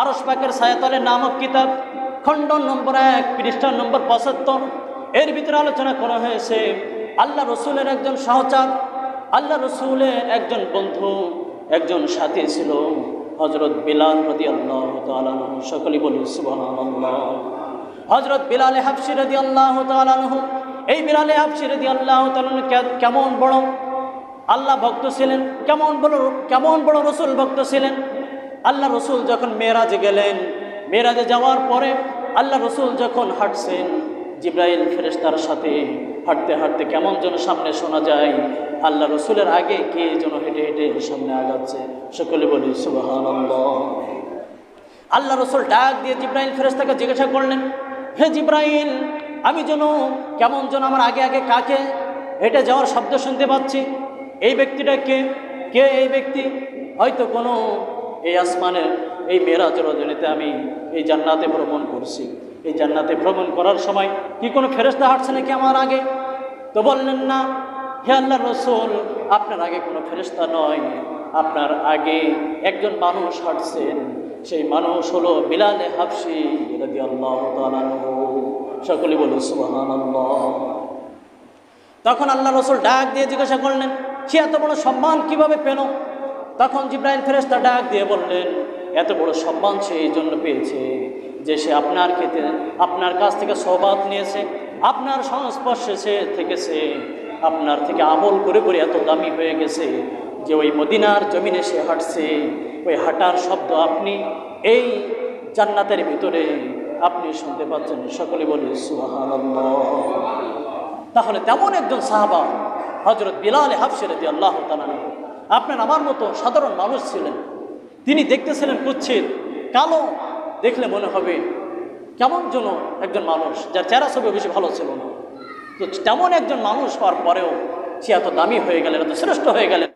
আরস পাকের ছায়াতলে নামক কিতাব, খণ্ড নম্বর এক, পৃষ্ঠা নম্বর পঁচাত্তর। এর ভিতরে আলোচনা করা হয়েছে, আল্লাহ রসুলের একজন সহচার, আল্লাহ রসুলের একজন বন্ধু, একজন সাথী ছিল হজরত বিলাল রদি আল্লাহ তালানহ সকলে বলি সুবাহ হজরত বিলালে হাফসি রদি আল্লাহ তালানহ এই বিলালে হাফসি রদি আল্লাহ কেমন বড়? আল্লাহ ভক্ত ছিলেন, কেমন বড় কেমন বড় রসুল ভক্ত ছিলেন? আল্লাহ রসুল যখন মেয়েরাজে গেলেন, মেয়েরাজে যাওয়ার পরে আল্লাহ রসুল যখন হাঁটছেন, জিব্রাইল ফেরেশতার সাথে হাঁটতে হাঁটতে কেমন যেন সামনে শোনা যায়, আল্লাহ রসুলের আগে কে যেন হেঁটে হেঁটে সামনে আগাচ্ছে, সকলে বলি সুবাহান আল্লাহ রসুল ডাক দিয়ে জিব্রাইল ফেরেশতাকে জিজ্ঞাসা করলেন, হে জিব্রাইল, আমি যেন কেমন যেন আমার আগে আগে কাকে হেঁটে যাওয়ার শব্দ শুনতে পাচ্ছি, এই ব্যক্তিটা কে? কে এই ব্যক্তি? হয়তো কোনো এই আসমানের এই মেরাজ রজনীতে আমি এই জান্নাতে ভ্রমণ করছি। এই জান্নাতে ভ্রমণ করার সময় কি কোনো ফেরেস্তা হাঁটছে নাকি আমার আগে? তো বললেন, না। হে আল্লাহ রসুল, আপনার আগে কোনো ফেরেস্তা নয়। আপনার আগে একজন মানুষ হাঁটছেন। সেই মানুষ হলো বিলালে হাফসি আল্লাহ সকলে বলি সুবাহান তখন আল্লাহ রসুল ডাক দিয়ে জিজ্ঞাসা করলেন, সে এত বড় সম্মান কীভাবে পেল? তখন জিব্রাইল ফেরেস্তা ডাক দিয়ে বললেন, এত বড় সম্মান সে এই জন্য পেয়েছে যে সে আপনার ক্ষেত্রে আপনার কাছ থেকে সবাদ নিয়েছে, আপনার সংস্পর্শে সে থেকেছে, আপনার থেকে আমল করে করে এত দামি হয়ে গেছে যে ওই মদিনার জমিনে সে হাঁটছে। ওই হাঁটার শব্দ আপনি এই জান্নাতের ভিতরে আপনি শুনতে পাচ্ছেন। সকলে বলি তাহলে তেমন একজন সাহাবা হজরত বিলাল হাফসিরদি আল্লাহ তালান আপনার আমার মতো সাধারণ মানুষ ছিলেন। তিনি দেখতেছিলেন কুচ্ছিত, কালো, দেখলে মনে হবে কেমন যেন একজন মানুষ, যার চেহারা ছবি বেশি ভালো ছিল না। তো তেমন একজন মানুষ হওয়ার পরেও সে এত দামি হয়ে গেলেন, এত শ্রেষ্ঠ হয়ে গেলেন।